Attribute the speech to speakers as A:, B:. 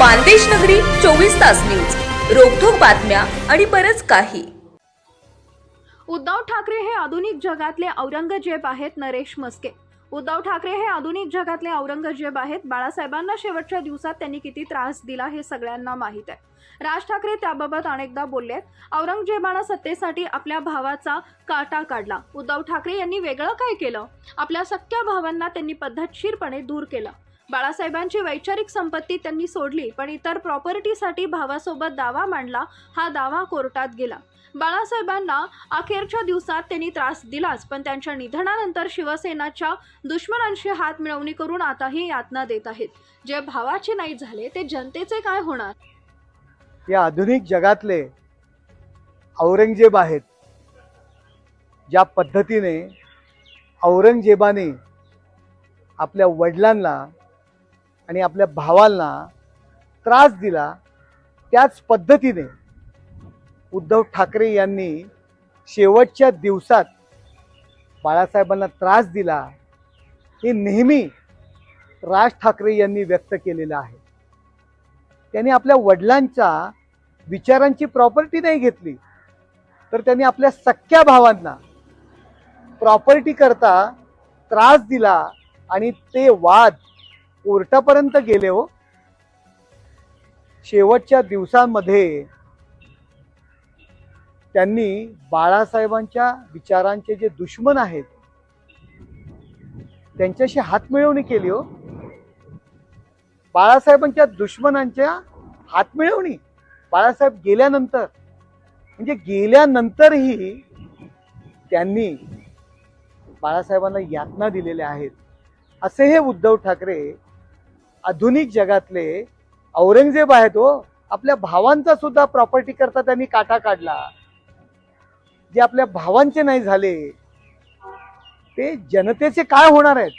A: मानदेश नगरी चोवीस तास न्यूज. रोखोक बातम्या आणि बरच काही.
B: उद्धव ठाकरे हे आधुनिक जगातले औरंगजेब आहेत नरेश मस्के उद्धव ठाकरे हे आधुनिक जगातले औरंगजेब आहेत. बाळासाहेबांना शेवटच्या दिवसात त्यांनी किती त्रास दिला हे सगळ्यांना माहीत आहे. राज ठाकरे त्याबाबत अनेकदा बोललेत. औरंगजेबानं सत्तेसाठी आपल्या भावाचा काटा काढला. उद्धव ठाकरे यांनी वेगळं काय केलं? आपल्या सख्या भावांना त्यांनी पद्धतशीरपणे दूर केलं. बाळासाहेबांची वैचारिक संपत्ती त्यांनी सोडली पण इतर प्रॉपर्टीसाठी भावासोबत दावा मांडला हा दावा कोर्टात गेला. बाळासाहेबांना अखेरच्या दिवसात त्यांनी त्रास दिलाच पण त्यांच्या निधनानंतर शिवसेनाच्या दुश्मनांशी हात मिळवणी करून आताही यातना देत आहेत. जे भावाचे नाही झाले ते जनतेचे काय होणार?
C: या आधुनिक जगातले औरंगजेब आहेत. ज्या पद्धतीने औरंगजेबाने आपल्या वडिलांना आणि आपल्या भावांना त्रास दिला त्याच पद्धतीने उद्धव ठाकरे यांनी शेवटच्या दिवसात बाळासाहेबांना त्रास दिला हे नेहमी राज ठाकरे यांनी व्यक्त केलेलं आहे. त्यांनी आपल्या वडिलांच्या विचारांची प्रॉपर्टी नाही घेतली तर त्यांनी आपल्या सख्या भावांना प्रॉपर्टी करता त्रास दिला आणि ते वाद कोर्टापर्यंत गेले हो. शेवटच्या दिवसांमध्ये त्यांनी बाळासाहेबांच्या विचारांचे जे दुश्मन आहेत त्यांच्याशी हातमिळवणी केली हो. बाळासाहेबांच्या दुश्मनांच्या हातमिळवणी बाळासाहेब गेल्यानंतर म्हणजे गेल्यानंतरही त्यांनी बाळासाहेबांना यातना दिलेल्या आहेत. असे हे उद्धव ठाकरे आधुनिक जगातले औरंगजेब आहेत हो. आपल्या भावांचा सुद्धा प्रॉपर्टी करता त्यांनी काटा काढला. जे आपल्या भावांचे नाही झाले ते जनतेचे काय होणार आहेत?